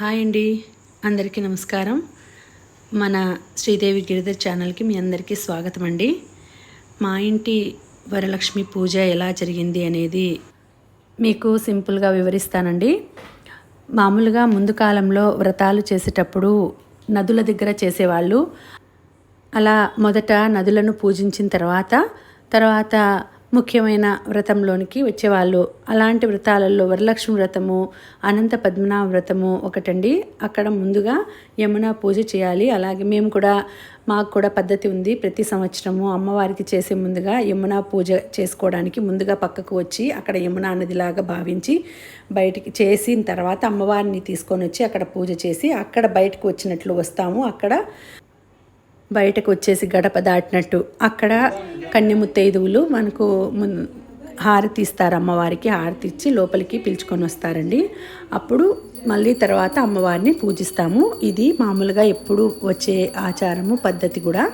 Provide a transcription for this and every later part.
Hi అండి. అందరికీ నమస్కారం. మన శ్రీదేవి గిరిధర్ ఛానల్కి మీ అందరికీ స్వాగతం అండి. మా ఇంటి వరలక్ష్మి పూజ ఎలా జరిగింది అనేది మీకు సింపుల్గా వివరిస్తానండి. మామూలుగా ముందు కాలంలో వ్రతాలు చేసేటప్పుడు నదుల దగ్గర చేసేవాళ్ళు. అలా మొదట నదులను పూజించిన తర్వాత తర్వాత ముఖ్యమైన వ్రతంలోనికి వచ్చేవాళ్ళు. అలాంటి వ్రతాలలో వరలక్ష్మి వ్రతము అనంత పద్మనాభ వ్రతము ఒకటండి. అక్కడ ముందుగా యమున పూజ చేయాలి. అలాగే మేము కూడా మాకు కూడా పద్ధతి ఉంది. ప్రతి సంవత్సరము అమ్మవారికి చేసే ముందుగా యమున పూజ చేసుకోవడానికి ముందుగా పక్కకు వచ్చి అక్కడ యమున నదిలాగా భావించి బయటికి చేసిన తర్వాత అమ్మవారిని తీసుకొని వచ్చి అక్కడ పూజ చేసి అక్కడ బయటకు వచ్చినట్లు వస్తాము. అక్కడ బయటకు వచ్చేసి గడప దాటినట్టు. అక్కడ కన్యముత్తైదువులు మనకు హారతి ఇస్తారు అమ్మవారికి హారతి ఇచ్చి లోపలికి పిలుచుకొని వస్తారండి అప్పుడు మళ్ళీ తర్వాత అమ్మవారిని పూజిస్తాము. ఇది మామూలుగా ఎప్పుడు వచ్చే ఆచారము పద్ధతి కూడా.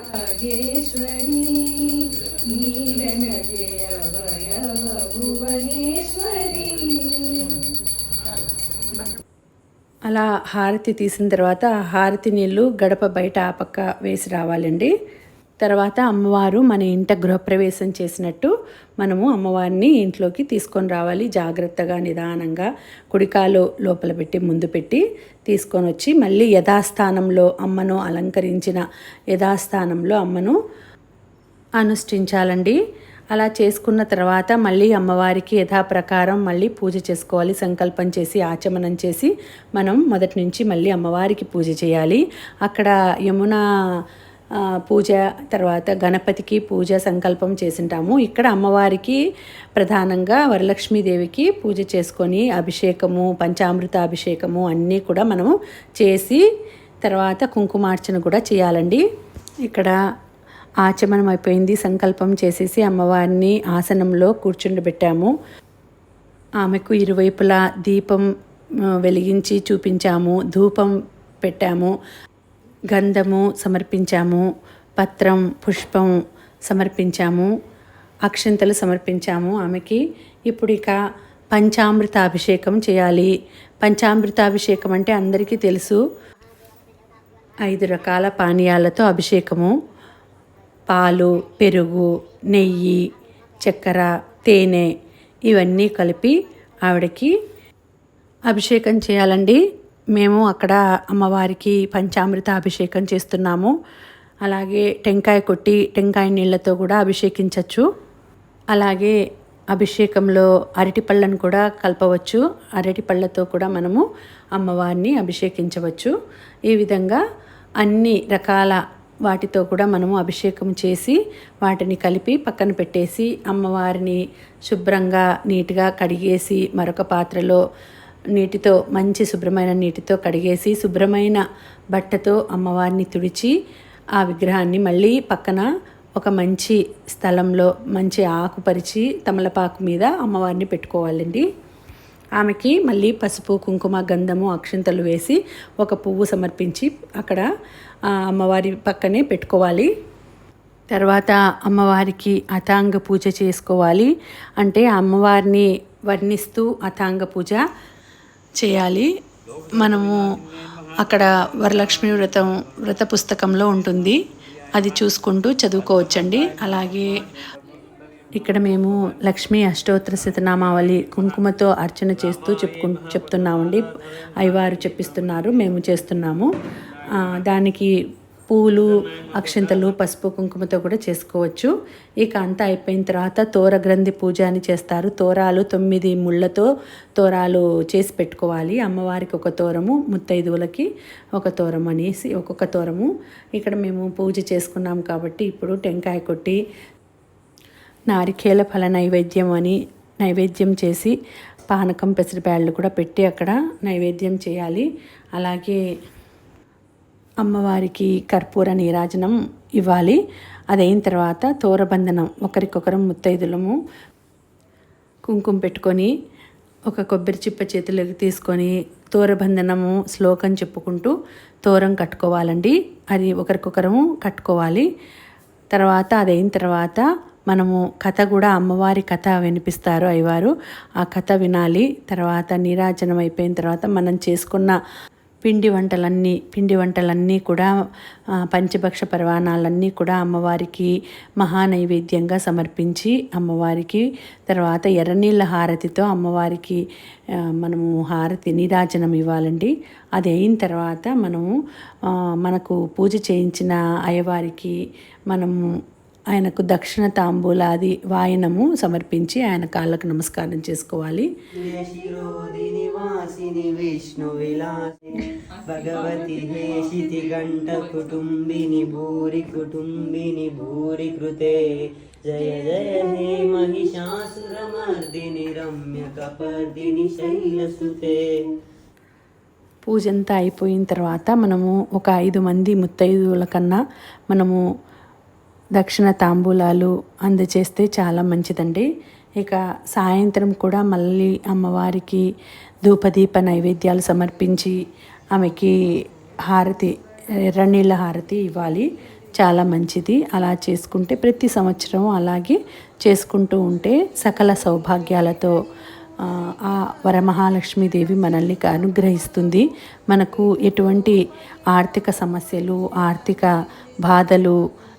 భువనేశ్వరి. అలా హారతి తీసిన తర్వాత ఆ హారతి నీళ్ళు గడప బయట ఆ పక్క వేసి రావాలండి. తర్వాత అమ్మవారు మన ఇంట గృహప్రవేశం చేసినట్టు మనము అమ్మవారిని ఇంట్లోకి తీసుకొని రావాలి. జాగ్రత్తగా నిదానంగా కుడికాలు లోపల పెట్టి ముందు పెట్టి తీసుకొని వచ్చి మళ్ళీ యథాస్థానంలో అమ్మను అలంకరించిన యథాస్థానంలో అమ్మను అనుష్ఠించాలండి. అలా చేసుకున్న తర్వాత మళ్ళీ అమ్మవారికి యథాప్రకారం మళ్ళీ పూజ చేసుకోవాలి సంకల్పం చేసి ఆచమనం చేసి మనం మొదటి నుంచి మళ్ళీ అమ్మవారికి పూజ చేయాలి. అక్కడ యమున పూజ తర్వాత గణపతికి పూజ సంకల్పం చేసింటాము. ఇక్కడ అమ్మవారికి ప్రధానంగా వరలక్ష్మీదేవికి పూజ చేసుకొని అభిషేకము పంచామృత అభిషేకము అన్నీ కూడా మనము చేసి తర్వాత కుంకుమార్చన కూడా చేయాలండి. ఇక్కడ ఆచమనం అయిపోయింది సంకల్పం చేసేసి అమ్మవారిని ఆసనంలో కూర్చుండబెట్టాము. ఆమెకు ఇరువైపులా దీపం వెలిగించి చూపించాము. ధూపం పెట్టాము. గంధము సమర్పించాము. పత్రం పుష్పం సమర్పించాము. అక్షంతలు సమర్పించాము ఆమెకి. ఇప్పుడు ఇక పంచామృత అభిషేకం చేయాలి. పంచామృత అభిషేకం అంటే అందరికీ తెలుసు. ఐదు రకాల పానీయాలతో అభిషేకము. పాలు పెరుగు నెయ్యి చక్కెర తేనె ఇవన్నీ కలిపి ఆవిడకి అభిషేకం చేయాలండి. మేము అక్కడ అమ్మవారికి పంచామృత అభిషేకం చేస్తున్నాము. అలాగే టెంకాయ కొట్టి టెంకాయ నీళ్ళతో కూడా అభిషేకించవచ్చు అలాగే అభిషేకంలో అరటి పళ్ళను కూడా కలపవచ్చు. అరటి పళ్ళతో కూడా మనము అమ్మవారిని అభిషేకించవచ్చు. ఈ విధంగా అన్ని రకాల వాటితో కూడా మనము అభిషేకం చేసి వాటిని కలిపి పక్కన పెట్టేసి అమ్మవారిని శుభ్రంగా నీట్గా కడిగేసి మరొక పాత్రలో నీటితో మంచి శుభ్రమైన నీటితో కడిగేసి శుభ్రమైన బట్టతో అమ్మవారిని తుడిచి ఆ విగ్రహాన్ని మళ్ళీ పక్కన ఒక మంచి స్థలంలో మంచి ఆకుపరిచి తమలపాకు మీద అమ్మవారిని పెట్టుకోవాలండి. ఆమెకి మళ్ళీ పసుపు కుంకుమ గంధము అక్షంతలు వేసి ఒక పువ్వు సమర్పించి అక్కడ అమ్మవారి పక్కనే పెట్టుకోవాలి. తర్వాత అమ్మవారికి అతాంగ పూజ చేసుకోవాలి. అంటే అమ్మవారిని వర్ణిస్తూ అతాంగ పూజ చేయాలి. మనము అక్కడ వరలక్ష్మి వ్రతం వ్రత పుస్తకంలో ఉంటుంది. అది చూసుకుంటూ చదువుకోవచ్చండి. అలాగే ఇక్కడ మేము లక్ష్మీ అష్టోత్తర శతనామావళి కుంకుమతో అర్చన చేస్తూ చెప్పుకు చెప్తున్నామండి. అయ్యవారు చెప్పిస్తున్నారు. మేము చేస్తున్నాము. దానికి పూలు అక్షంతలు పసుపు కుంకుమతో కూడా చేసుకోవచ్చు. ఇక అంతా అయిపోయిన తర్వాత తోర గ్రంథి పూజ అని చేస్తారు. తోరాలు తొమ్మిది ముళ్ళతో తోరాలు చేసి పెట్టుకోవాలి. అమ్మవారికి ఒక తోరము ముత్తైదువులకి ఒక తోరం అనేసి ఒక్కొక్క తోరము. ఇక్కడ మేము పూజ చేసుకున్నాం కాబట్టి ఇప్పుడు టెంకాయ కొట్టి నారికేల ఫల నైవేద్యం అని నైవేద్యం చేసి పానకం పెసరబ్యాళ్ళు కూడా పెట్టి అక్కడ నైవేద్యం చేయాలి. అలాగే అమ్మవారికి కర్పూర నీరాజనం ఇవ్వాలి. అదైన తర్వాత తోరబంధనం ఒకరికొకరం ముత్తైదులము కుంకుమ పెట్టుకొని ఒక కొబ్బరి చిప్ప చేతులకు తీసుకొని తోరబంధనము శ్లోకం చెప్పుకుంటూ తోరం కట్టుకోవాలండి. అది ఒకరికొకరము కట్టుకోవాలి. తర్వాత అదైన తర్వాత మనము కథ కూడా అమ్మవారి కథ వినిపిస్తారు అయ్యవారు. ఆ కథ వినాలి. తర్వాత నీరాజనం అయిపోయిన తర్వాత మనం చేసుకున్న పిండి వంటలన్నీ పిండి వంటలన్నీ కూడా పంచభక్ష పర్వాణాలన్నీ కూడా అమ్మవారికి మహానైవేద్యంగా సమర్పించి అమ్మవారికి తర్వాత ఎర్రనీళ్ళ హారతితో అమ్మవారికి మనము హారతి నీరాజనం ఇవ్వాలండి. అది అయిన తర్వాత మనము మనకు పూజ చేయించిన అయ్యవారికి మనము ఆయనకు దక్షిణ తాంబూలాది వాయనము సమర్పించి ఆయన కాళ్ళకు నమస్కారం చేసుకోవాలి. वासिनि विष्णुविलासिनि भगवति हे शितिकण्ठकुटुम्बिनि भूरि कुटुम्बिनि भूरि कृते जय जय हे महिषासुरमर्दिनि रम्यकपर्दिनि शैलसुते పూజ అంతా అయిపోయిన తర్వాత మనము ఒక ఐదు మంది ముత్తైదువుల కన్నా మనము దక్షిణ తాంబూలాలు అందచేస్తే చాలా మంచిదండి ఇక సాయంత్రం కూడా మళ్ళీ అమ్మవారికి ధూపదీప నైవేద్యాలు సమర్పించి ఆమెకి హారతి ఎర్రనీళ్ళ హారతి ఇవ్వాలి. చాలా మంచిది. అలా చేసుకుంటే ప్రతి సంవత్సరం అలాగే చేసుకుంటూ ఉంటే సకల సౌభాగ్యాలతో ఆ, వరమహాలక్ష్మీదేవి మనల్ని అనుగ్రహిస్తుంది. మనకు ఎటువంటి ఆర్థిక సమస్యలు ఆర్థిక బాధలు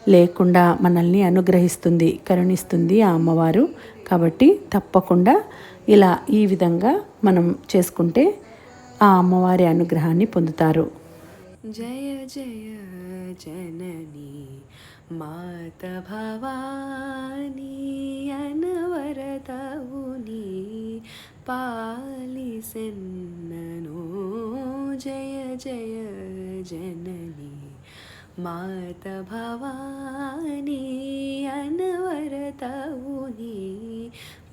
లేకుండా మనల్ని అనుగ్రహిస్తుంది కరుణిస్తుంది ఆ అమ్మవారు. కాబట్టి తప్పకుండా ఇలా ఈ విధంగా మనం చేసుకుంటే ఆ అమ్మవారి అనుగ్రహాన్ని పొందుతారు. జయ జయ జనని మాత భవానీ అనవరతవుని పాలిసెన్నను జయ జయ జనని మాత భవానీ అనవరతవుని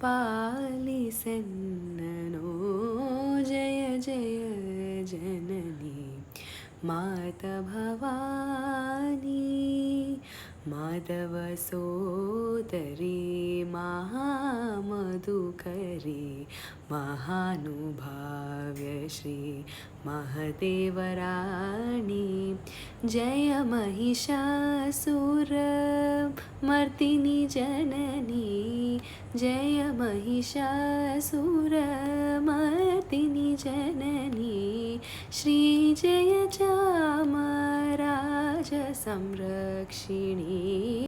पालिसन्ननो। जय जय जननी। मात भवानी। माधवसोदरी महामधुकरी महानुभाव्यश्री महदेवराणि। जय महिषासुर मर्तिनि जननी। जय महिषासुरमर्दिनि जननी श्रीजय चामराज संरक्षिणी